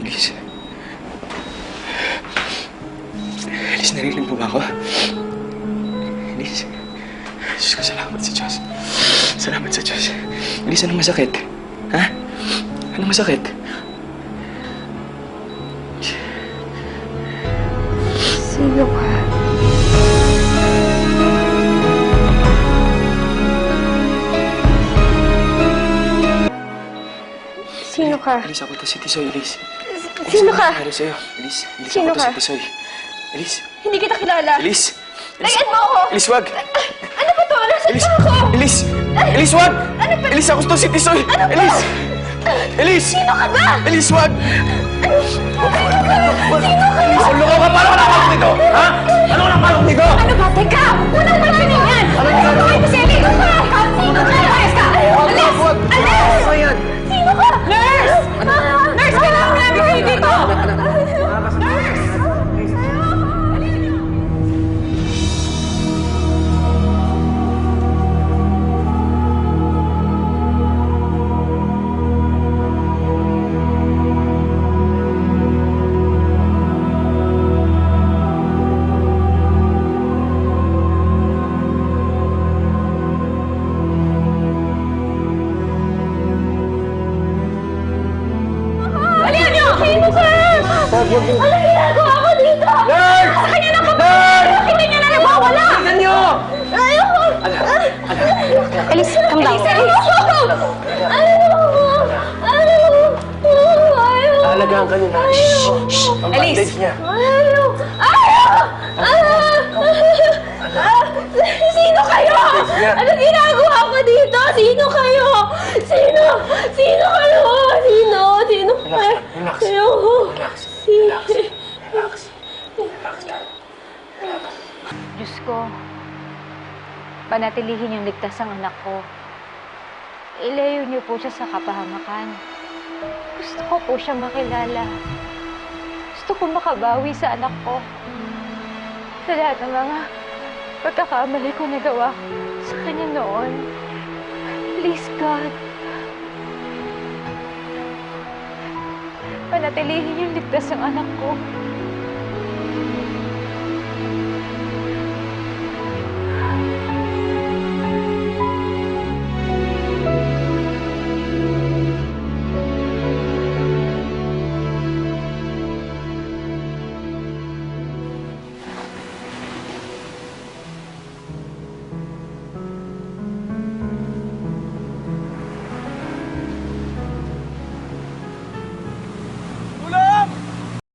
Elise. Elise, narinig mo ba ako? Elise. Diyos ko, salamat sa Diyos. Salamat sa Diyos. Elise, anong masakit? Ha? Anong masakit? Sino ka? Sino ka? Elise, ako to si Tisoy, Elise. Sino ka? Ano sa'yo? Elise, Elise, Sino ka? si Tisoy. Elise, Hindi kita kilala. Elise. Elise, Layan mo ako! Elise, wag! Ano ba to? Nasaan Elise! ba ako? Elise! Elise, wag! Elise, ako to si Tisoy! Elise! Elise! Sino ka ba? Elise, wag! Sino ka? Elise, ang loko ka! Paano ka dito? Ha? Ano ka Sino ka? Anong ginagawa ko dito? Nurse! Sa kanya na pa Nurse! Kita niya na nagwawala! Tingnan niyo! Ayoko! Elise, come down. Elise, ayoko! Ayoko! Ayoko! Ayoko! Alagaan ka niyo na. Shh! Shh! Ang bandage niya. Ayoko! Ayoko! Sino kayo? Ano ginagawa ko dito? Sino kayo? Sino? Sino kayo? Sino? Sino kayo? relax. Ayoko. Relax. Sino? Relax. Relax lang. Diyos ko, panatilihin yung ligtas ang anak ko. Ilayo niyo po siya sa kapahamakan. Gusto ko po siya makilala. Gusto ko makabawi sa anak ko. Sa lahat ng mga pagkakamali ko nagawa sa kanya noon. Please, God. Panatilihin yung ligtas ng anak ko.